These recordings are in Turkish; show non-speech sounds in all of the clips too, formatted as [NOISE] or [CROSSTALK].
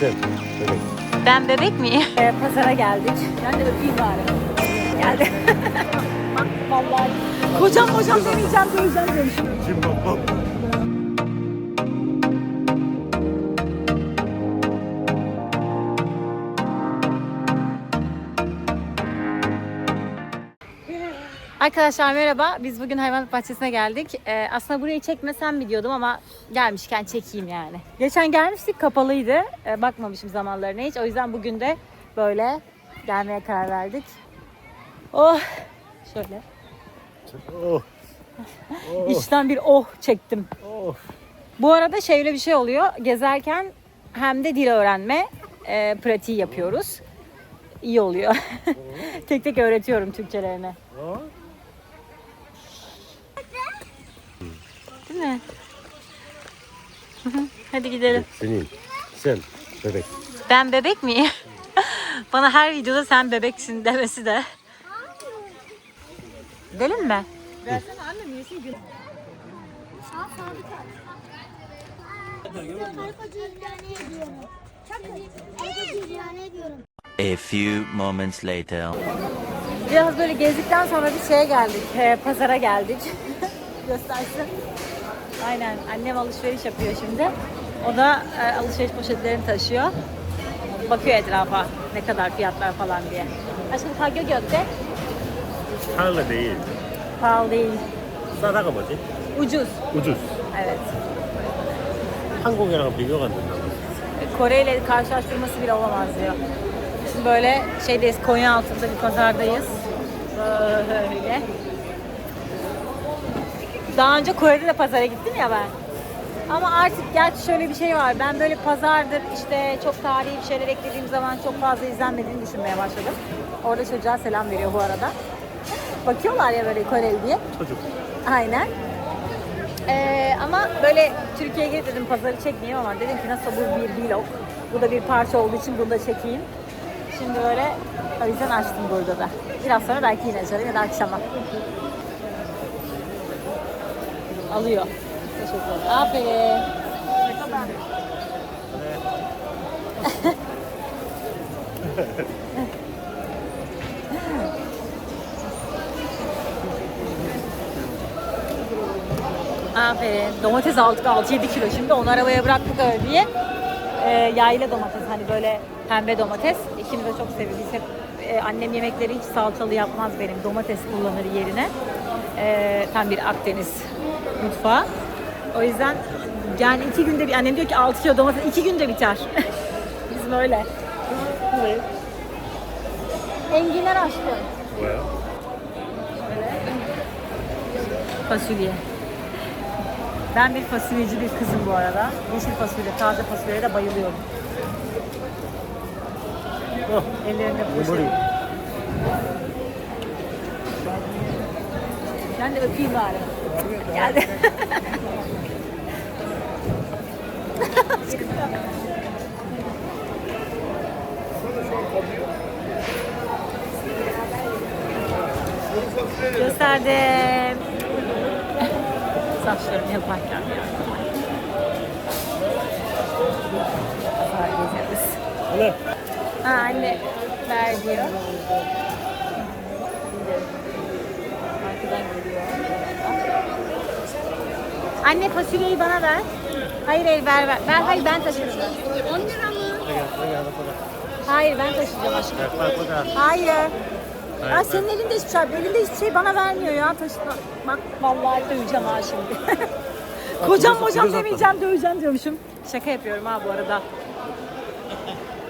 Sen. Bebek. Ben bebek miyim? Ee, pazara geldik. Ben de öpeyim bari. Geldi. Bak vallahi. Kocam hocam demeyeceğim döveceğim demişim. Kim babam? Arkadaşlar merhaba. Biz bugün hayvanat bahçesine geldik. Ee, aslında burayı çekmesem mi diyordum ama gelmişken çekeyim yani. Geçen gelmiştik kapalıydı. Ee, bakmamışım zamanlarına hiç. O yüzden bugün de böyle gelmeye karar verdik. Oh! Şöyle. Oh. [LAUGHS] Oh. İçten bir oh çektim. Oh. Bu arada şöyle bir şey oluyor. Gezerken hem de dil öğrenme e, pratiği yapıyoruz. İyi oluyor. [LAUGHS] tek tek öğretiyorum Türkçelerini. Hı. Hadi gidelim. Senin. Sen. Bebek. Ben bebek miyim? [LAUGHS] Bana her videoda sen bebeksin demesi de. Gidelim mi? A few moments later. Biraz böyle gezdikten sonra bir şeye geldik. e, pazara geldik. [LAUGHS] Göstersin. Aynen. Annem alışveriş yapıyor şimdi. O da e, alışveriş poşetlerini taşıyor. Bakıyor etrafa ne kadar fiyatlar falan diye. Aşkım kagyo götte. Pahalı değil. Pahalı değil. 싸다가 뭐지? Ucuz. 우주스. Evet. 한국이랑 비교가 안 된다. Kore ile karşılaştırması bile olamaz diyor. Şimdi böyle şeydeyiz, Konya altında bir pazardayız. Böyle. Daha önce Kore'de de pazara gittim ya ben. Ama artık gerçi şöyle bir şey var. Ben böyle pazardır işte çok tarihi bir şeyler eklediğim zaman çok fazla izlenmediğini düşünmeye başladım. Orada çocuğa selam veriyor bu arada. Bakıyorlar ya böyle Koreli diye. çocuk. Aynen. Ee, ama böyle Türkiye'ye gidip dedim pazarı çekmeyeyim ama dedim ki nasıl bu bir vlog. Bu da bir parça olduğu için bunu da çekeyim. Şimdi böyle o yüzden açtım burada da. Biraz sonra belki yine açarım ya da akşama. Alıyor. Teşekkür ederim. Aferin. [LAUGHS] Aferin. Domates aldık 6-7 kilo. Şimdi onu arabaya bıraktık öyle diye. Ee, yayla domates hani böyle pembe domates. İkimiz de çok seviyoruz. Hep e, annem yemekleri hiç salçalı yapmaz benim. Domates kullanır yerine. Ee, tam bir Akdeniz mutfağa. O yüzden yani iki günde bir annem diyor ki 6 kilo domates iki günde biter. [LAUGHS] Biz böyle. Enginar açtım. Fasulye. Ben bir fasulyeci bir kızım bu arada. Yeşil fasulye, taze fasulyeye de bayılıyorum. Oh. Ellerinde poşet. Ben de öpeyim bari. Geldi. Gösterdim. Saçlarımı yaparken ya. Gezeriz. 하나. Ha anne ver diyor. Anne fasulyeyi bana ver. Hayır hayır ver ver. ver hayır ben taşıyacağım. 10 lira mı? Hayır ben taşıyacağım aşkım. Hayır. Hayır, Aa, senin elinde hiçbir şey, elinde hiçbir şey bana vermiyor ya taşıma. Bak vallahi döveceğim ha şimdi. kocam kocam demeyeceğim döveceğim diyormuşum. Şaka yapıyorum ha bu arada.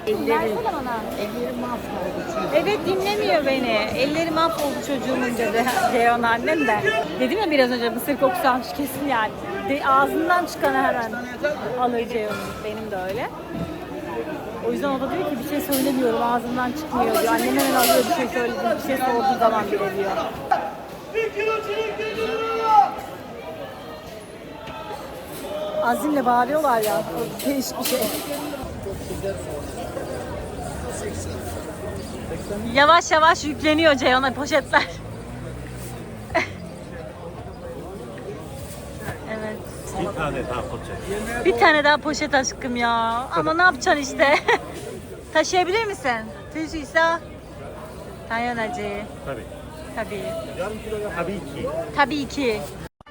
Bana. Ellerim mahvoldu. Evet dinlemiyor beni. Elleri mahvoldu çocuğumun dedi Ceyhan [LAUGHS] annem de. Dedim ya biraz önce mısır kokusu almış kesin yani. De, ağzından çıkanı hemen alır Ceyhan'ın. Benim de öyle. O yüzden o da diyor ki bir şey söylemiyorum ağzımdan çıkmıyor diyor. Annem hemen alıyor bir şey söyledi, bir şey sorduğu zaman bile diyor. Azimle bağırıyorlar ya. Değişik bir şey. Yavaş yavaş yükleniyor Ceyhan'a poşetler. evet. Bir tane daha poçet. Bir tane daha poşet aşkım ya. Ama ne yapacaksın işte? [LAUGHS] Taşıyabilir misin? Tüzüysa. Dayanacı. Tabii. Tabii. Tabii ki. Tabii ki.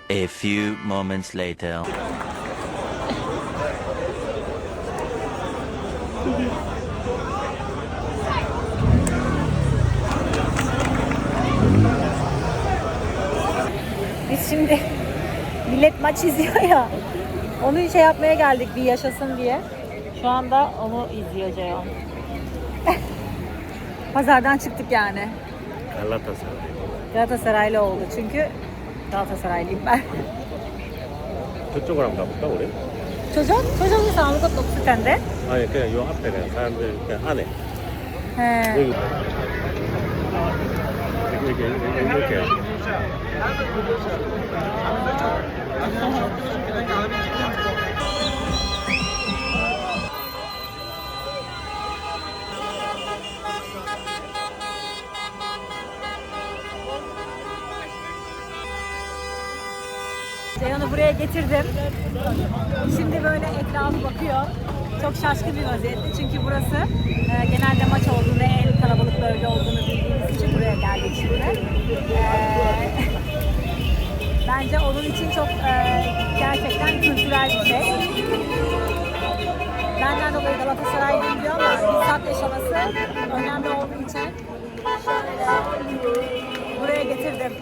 A few moments later. Biz şimdi millet maç izliyor ya. Onu şey yapmaya geldik bir yaşasın diye. Şu anda onu izliyor Ceyhun. [LAUGHS] Pazardan çıktık yani. Galatasaray. Galatasaraylı oldu çünkü Galatasaraylıyım ben. 저쪽으로 한번 가볼까 우리? Çocuk, çocuğun sağlık 없을 텐데. 아니 그냥 요 앞에 그냥 사람들 그냥 안에. He. 여기 이렇게 이렇게 이렇게 Ceyhun'u buraya getirdim. Şimdi böyle etrafı bakıyor. Çok şaşkın bir vaziyette çünkü burası e, genelde maç olduğunda en kalabalık bölge olduğunu bildiğimiz için buraya geldik şimdi. E, [LAUGHS] bence onun için çok e, gerçekten kültürel bir şey. Benden dolayı Galatasaraylıyım diyor ama bizzat yaşaması önemli olduğu için şöyle buraya getirdim.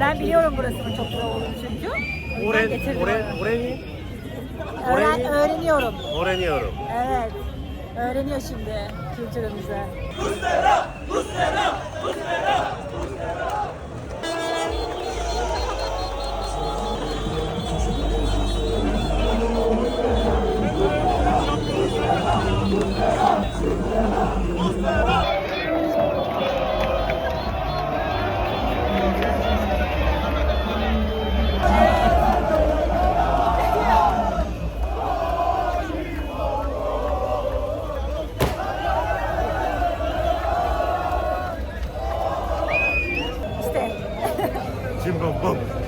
Ben biliyorum burasının çok zor olduğunu çünkü. Öğren, getirdim öğren, onu. öğren, öğreniyorum. öğreniyorum. Evet. Öğreniyor şimdi kültürümüzü. Ruslara! Ruslara! bom, bom.